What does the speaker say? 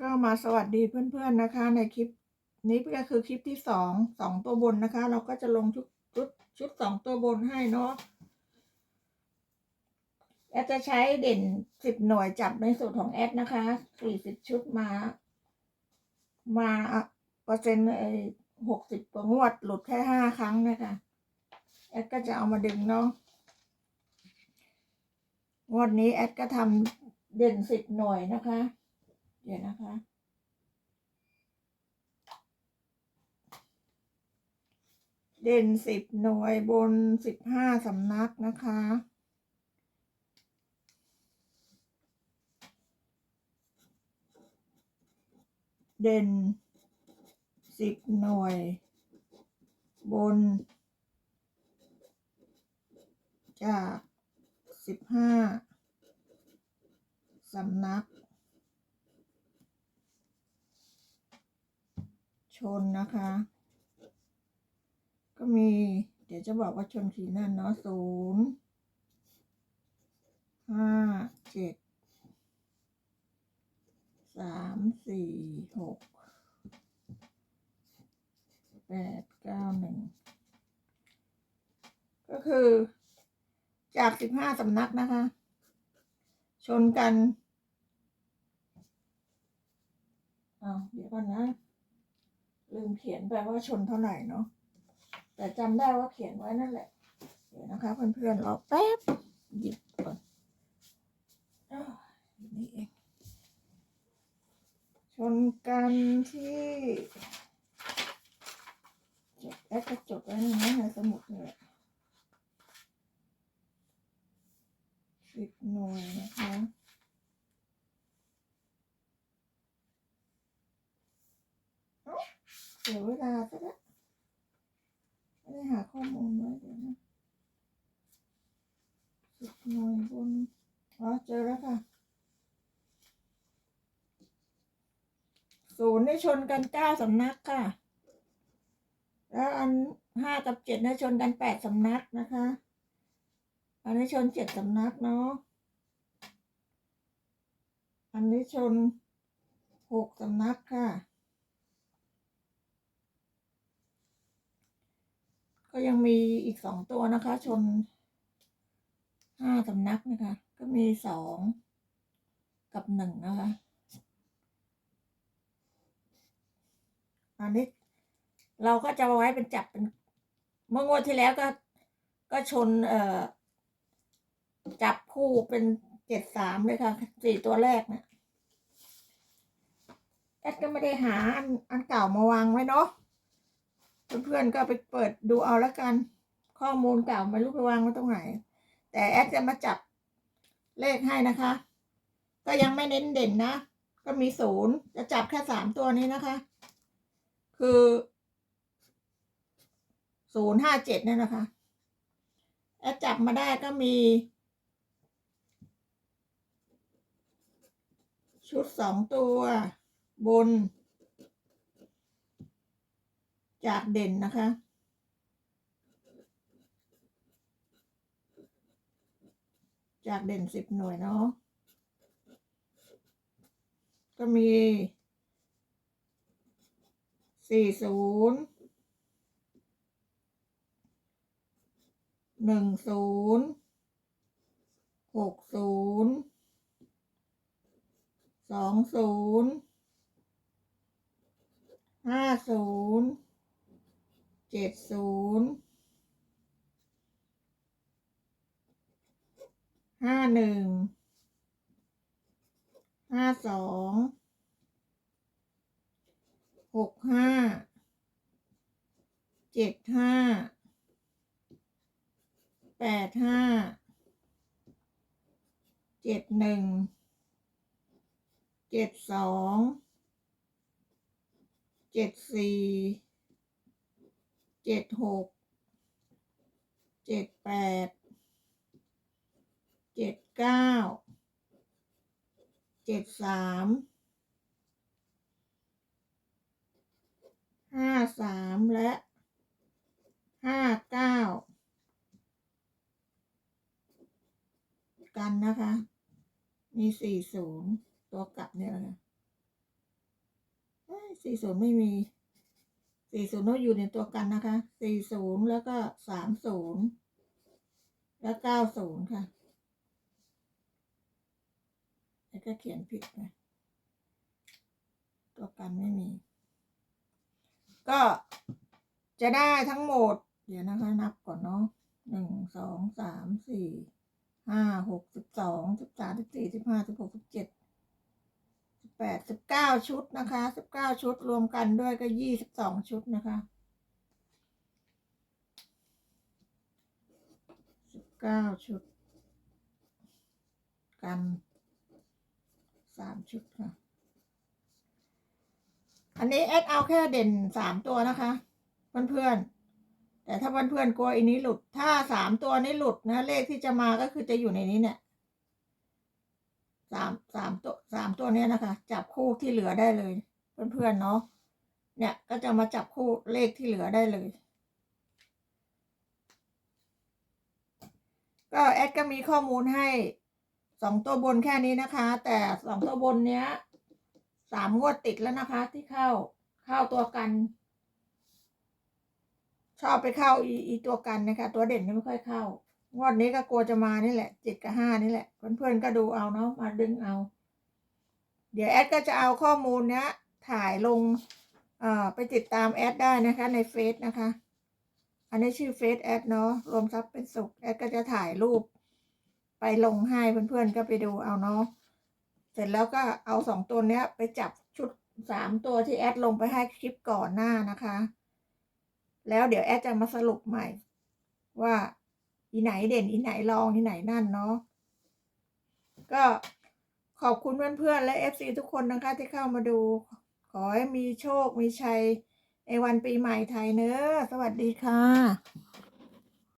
ก็มาสวัสดีเพื่อนๆนะคะ ในคลิปนี้ก็คือคลิปที่สองสองตัวบนนะคะ เราก็จะลงชุดชุดชุดสองตัวบนให้เนาะแอดจะใช้เด่นสิบหน่วยจับในสูตรของแอดนะคะสี่สิบชุดมา มาเปอร์เซ็นต์ไอ้หกสิบกว่างวดหลุดแค่ห้าครั้งนะคะแอดก็จะเอามาดึงเนาะงวดนี้แอดก็ทำเด่นสิบหน่วยนะคะ เดี๋ยวนะคะ เด่นสิบหน่วยบนสิบห้าสำนักนะคะเด่นสิบหน่วย บน จากสิบห้าสำนัก นนะคะ ก็มี เดี๋ยวจะบอกว่าชนขีนั่นเนาะศูนย์ห้าเจ็ดสามสี่หกแปดเก้าหนึ่งก็คือ จากสิบห้าสำนักนะคะ ชนกันอ้าวเดี๋ยวก่อนนะ ลืมเขียนไปว่าชนเท่าไหร่เนาะแต่จำได้ว่าเขียนไว้นั่นแหละ เดี๋ยวนะคะเพื่อนๆรอแป๊บหยิบก่อนอ้าวนี่เองชนกันที่จดแอดก็จดไว้นะในสมุดเนี่ยสิบหน่วยนะคะเอ้า เสียเวลาซะแล้วไม่ได้หาข้อมูลไว้เดี๋ยวนะสิบหน่วยบนอ๋อเจอแล้วค่ะศูนย์ได้ชนกันเก้าสำนักค่ะ แล้วอันห้ากับเจ็ดได้ชนกันแปดสำนักนะคะ อันนี้ชนเจ็ดสำนักเนาะ อันนี้ชนหกสำนักค่ะ ก็ยังมีอีกสองตัวนะคะ ชนห้าสำนักนะคะ ก็มีสองกับหนึ่งนะคะ อันนี้เราก็จะเอาไว้เป็นจับเป็นเมื่องวดที่แล้วก็ก็ชนเอ่อจับคู่เป็นเจ็ดสามเลยค่ะสี่ตัวแรกนะแอดก็ไม่ได้หาอันอันเก่ามาวางไว้เนาะ เพื่อนๆก็ไปเปิดดูเอาล้วกัน ข้อมูลเก่าไม่รู้ไปวางไว้ตรงไหน แต่แอดจะมาจับเลขให้นะคะ ก็ยังไม่เน้นเด่นนะ ก็มีศูนย์จะจับแค่สามตัวนี้นะคะ คือศูนย์ห้าเจ็ดนี่นนะคะแอดจับมาได้ก็มี ชุดสองตัวบน จากเด่นนะคะ จากเด่นสิบหน่วยเนาะก็มีสี่ศูนย์หนึ่งศูนย์หกศูนย์สองศูนย์ห้าศูนย์ เจ็ดศูนย์ห้าหนึ่งห้าสองหกห้าเจ็ดห้าแปดห้าเจ็ดหนึ่งเจ็ดสองเจ็ดสี่ เจ็ดหกเจ็ดแปดเจ็ดเก้าเจ็ดสามห้าสามและห้าเก้ากันนะคะ มีสี่ศูนย์ตัวกลับเนี่ยนะคะสี่ศูนย์ไม่มี สี่ศูนย์อยู่ในตัวกันนะคะสี่ศูนย์แล้วก็สามศูนย์แล้วเก้าศูนย์ค่ะ แล้วก็เขียนผิดไปตัวกันไม่มี ก็จะได้ทั้งหมด เดี๋ยวนะคะนับก่อนเนาะหนึ่งสองสามสี่ห้าหกสิบสองสิบสามสิบสี่สิบห้าสิบหกสิบเจ็ด แปดสิบเก้าชุดนะคะสิบเก้าชุดรวมกันด้วยก็ยี่สิบสองชุดนะคะสิบเก้าชุด กันสามชุดค่ะ อันนี้เอ็กเอาแค่เด่นสามตัวนะคะเพื่อนๆแต่ถ้าเพื่อนๆกลัวอันนี้หลุด ถ้าสามตัวนี้หลุดนะ เลขที่จะมาก็คือจะอยู่ในนี้เนี่ย สามสามตัวสามตัวนี้นะคะ จับคู่ที่เหลือได้เลย เพื่อนๆเนาะเนี่ยก็จะมาจับคู่เลขที่เหลือได้เลย ก็แอดก็มีข้อมูลให้สองตัวบนแค่นี้นะคะ แต่สองตัวบนเนี้ยสามงวดติดแล้วนะคะ ที่เข้าเข้าตัวกัน ชอบไปเข้าอีอีตัวกันนะคะ ตัวเด่นไม่ค่อยเข้า งวดนี้ก็กลัวจะมานี่แหละเจ็ดกับห้านี่แหละเพื่อนๆก็ดูเอาเนาะมาดึงเอา เดี๋ยวแอดก็จะเอาข้อมูลเนี้ยถ่ายลงเอ่อไปติดตามแอดได้นะคะในเฟซนะคะ อันนี้ชื่อเฟซแอดเนาะรวมทรัพย์เป็นสุขแอดก็จะถ่ายรูป ไปลงให้เพื่อนๆก็ไปดูเอาเนาะเสร็จแล้วก็เอาสองตัวเนี้ยไปจับชุดสามตัวที่แอดลงไปให้คลิปก่อนหน้านะคะ แล้วเดี๋ยวแอดจะมาสรุปใหม่ว่า อีไหนเด่นอีไหนรองอีไหนนั่นเนาะก็ขอบคุณเพื่อนๆและเอฟซีทุกคนนะคะที่เข้ามาดู ขอให้มีโชคมีชัยในวันปีใหม่ไทยเนอะสวัสดีค่ะ